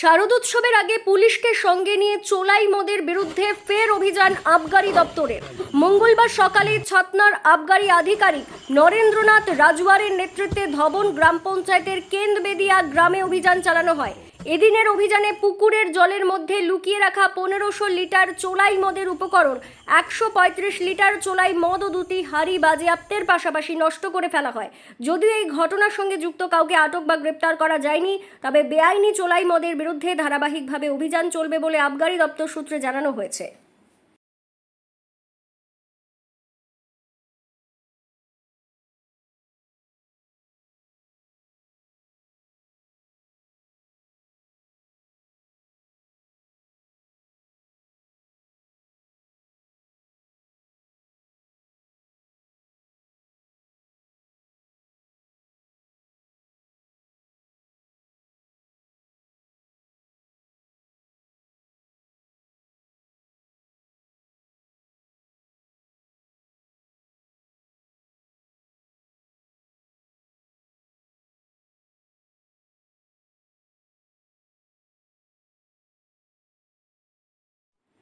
শারদোৎসবের আগে পুলিশকে সঙ্গে নিয়ে চোলাই মদের বিরুদ্ধে ফের অভিযান আবগারি দপ্তরের। মঙ্গলবার সকালে ছাতনার আবগারি আধিকারিক নরেন্দ্রনাথ রাজওয়ারের নেতৃত্বে ধবন গ্রাম পঞ্চায়েতের কেন্দ্রবেদিয়া গ্রামে অভিযান চালানো হয়। এদিনের অভিযানে পুকুরের জলের মধ্যে লুকিয়ে রাখা পনেরোশো লিটার চোলাই মদের উপকরণ, একশো পঁয়ত্রিশ লিটার চোলাই মদ ও দুটি হাড়ি বাজেয়াপ্তের পাশাপাশি নষ্ট করে ফেলা হয়। যদিও এই ঘটনার সঙ্গে যুক্ত কাউকে আটক বা গ্রেপ্তার করা যায়নি, তবে বেআইনি চোলাই মদের বিরুদ্ধে ধারাবাহিকভাবে অভিযান চলবে বলে আবগারি দপ্তর সূত্রে জানানো হয়েছে।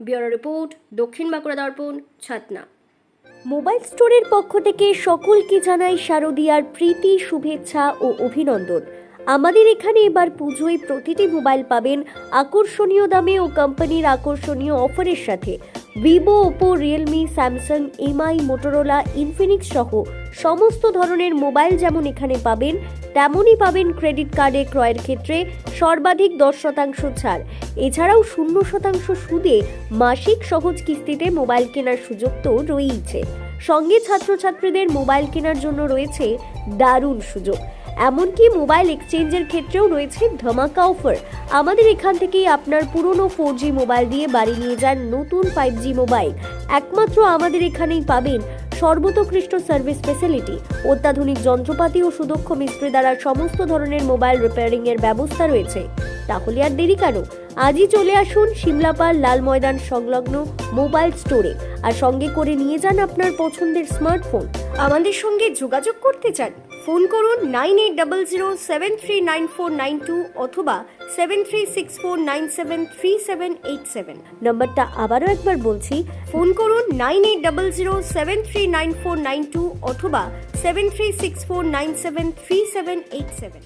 ব্যুরো রিপোর্ট, দক্ষিণ বাঁকুড়া দর্পণ, ছাতনা। মোবাইল স্টোরের পক্ষ থেকে সকলকে জানাই শারদিয়ার প্রীতি, শুভেচ্ছা ও অভিনন্দন। আমাদের এখানে এবার পুজোয় প্রতিটি মোবাইল পাবেন আকর্ষণীয় দামে ও কোম্পানির আকর্ষণীয় অফারের সাথে। Vivo, Oppo, Realme, Samsung, MI, Motorola, Infinix সহ সমস্ত ধরনের মোবাইল যেমন এখানে পাবেন, তেমনই পাবেন ক্রেডিট কার্ডে ক্রয়ের ক্ষেত্রে সর্বাধিক দশ শতাংশ ছাড়। এছাড়াও শূন্য শতাংশ সুদে মাসিক সহজ কিস্তিতে মোবাইল কেনার সুযোগ তো রয়েইছে। সঙ্গে ছাত্রছাত্রীদের মোবাইল কেনার জন্য রয়েছে দারুণ সুযোগ। এমনকি মোবাইল এক্সচেঞ্জের ক্ষেত্রেও রয়েছে ধামাকা অফার। আমাদের এখান থেকেই আপনার পুরনো ফোর মোবাইল দিয়ে বাড়ি নিয়ে যান নতুন ফাইভ মোবাইল। একমাত্র আমাদের এখানেই পাবেন সর্বোৎকৃষ্ট সার্ভিস ফেসিলিটি অত্যাধুনিক যন্ত্রপাতি ও সুদক্ষ মিস্ত্রি দ্বারা সমস্ত ধরনের মোবাইল রিপেয়ারিং এর ব্যবস্থা রয়েছে। তাহলে আর দেরি কেন? আজই চলে আসুন সিমলাপাল লাল ময়দান সংলগ্ন মোবাইল স্টোরে আর সঙ্গে করে নিয়ে যান আপনার পছন্দের স্মার্টফোন আমাদের সঙ্গে যোগাযোগ করতে চান। ফোন করুন nine eight double zero seven three nine four nine two অথবা seven three six four nine seven three seven eight seven. নম্বরটা আবারও একবার বলছি, ফোন করুন nine eight double zero seven three nine four nine two অথবা seven three six four nine seven three seven eight seven.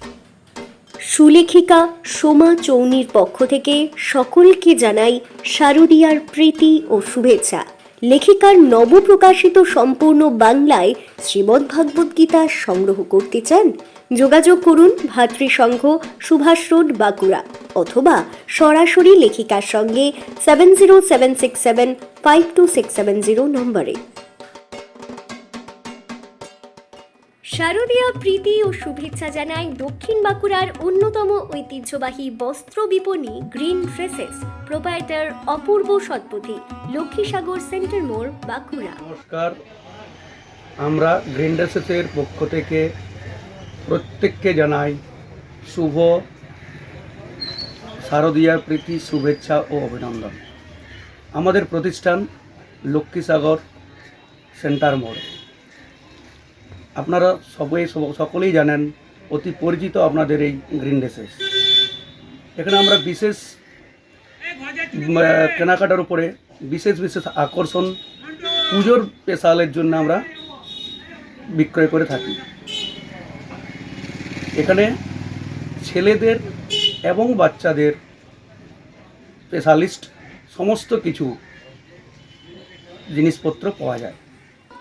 সুলেখিকা, Soma চৌনির পক্ষ থেকে সকলকে জানাই শারদীয়ার প্রীতি ও শুভেচ্ছা। লেখিকার নবপ্রকাশিত সম্পূর্ণ বাংলায় শ্রীমদ্ ভাগবত গীতা সংগ্রহ করতে চান, যোগাযোগ করুন ভাতৃসংঘ সুভাষ রোড বাঁকুড়া অথবা সরাসরি লেখিকার সঙ্গে seven zero seven six seven five two six seven zero নম্বরে। শারদীয়া প্রীতি ও শুভেচ্ছা জানাই দক্ষিণ বাঁকুড়ার অন্যতম ঐতিহ্যবাহী বস্ত্র বিপণী green dresses, proprietor Apurba Satpathi Lakshmisagar centre মোড়, বাঁকুড়া। নমস্কার। আমরা গ্রিন ড্রেসেসের পক্ষ থেকে প্রত্যেককে জানাই শুভ শারদীয়ার প্রীতি, শুভেচ্ছা ও অভিনন্দন। আমাদের প্রতিষ্ঠান লক্ষ্মীসাগর সেন্টার মোড়। আপনারা সবাই সকলেই জানেন, অতি পরিচিত আপনাদের এই গ্রিন ড্রেসেস এখানে আমরা বিশেষ কেনাকাটার উপরে বিশেষ বিশেষ আকর্ষণ, পুজোর স্পেশালের জন্য আমরা বিক্রয় করে থাকি। এখানে ছেলেদের এবং বাচ্চাদের স্পেশালিস্ট সমস্ত কিছু জিনিসপত্র পাওয়া যায়।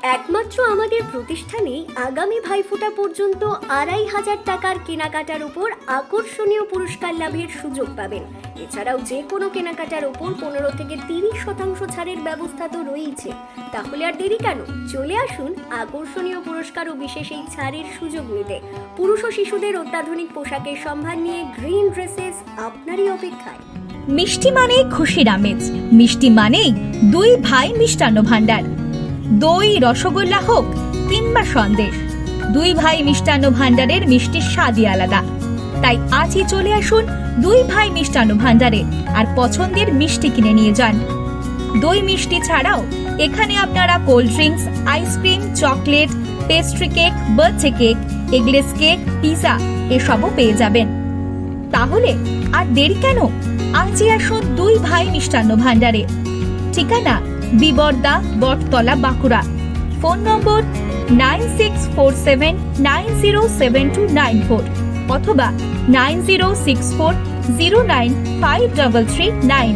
একমাত্র আমাদের প্রতিষ্ঠানে আগামী ভাইফোঁটা পর্যন্ত আড়াই হাজার টাকার কেনাকাটার উপর আকর্ষণীয় পুরস্কার লাভের সুযোগ পাবেন। এছাড়াও যে কোনো কেনাকাটার উপর পনেরো থেকে তিরিশ শতাংশ ছাড়ের ব্যবস্থা তো রয়েছে তাহলে আর দেরি কেন? চলে আসুন আকর্ষণীয় পুরস্কার ও বিশেষ এই ছাড়ের সুযোগ নিতে। পুরুষ ও শিশুদের অত্যাধুনিক পোশাকের সম্ভার নিয়ে গ্রিন ড্রেসেস আপনারই অপেক্ষায়। মিষ্টি মানেই খুশির আমেজ। মিষ্টি মানেই দুই ভাই মিষ্টান্ন ভাণ্ডার। দই, রসগোল্লা হোক কিংবা সন্দেশ, দুই ভাই মিষ্টান্ন ভাণ্ডারের মিষ্টির স্বাদই আলাদা। তাই আজই চলে আসুন দুই ভাই মিষ্টান্ন ভাণ্ডারে আর পছন্দের মিষ্টি কিনে নিয়ে যান। দই মিষ্টি ছাড়াও এখানে আপনারা cold drinks ice cream chocolate, pastry cake, birthday cake, eggless cake pizza এসবও পেয়ে যাবেন। তাহলে আর দেরি কেন? আজই আসুন দুই ভাই মিষ্টান্ন ভাণ্ডারে। ঠিকানা Bibarda, Battala, Bankura. Phone number nine six four seven nine zero seven two nine four অথবা nine zero six four zero nine five double three nine.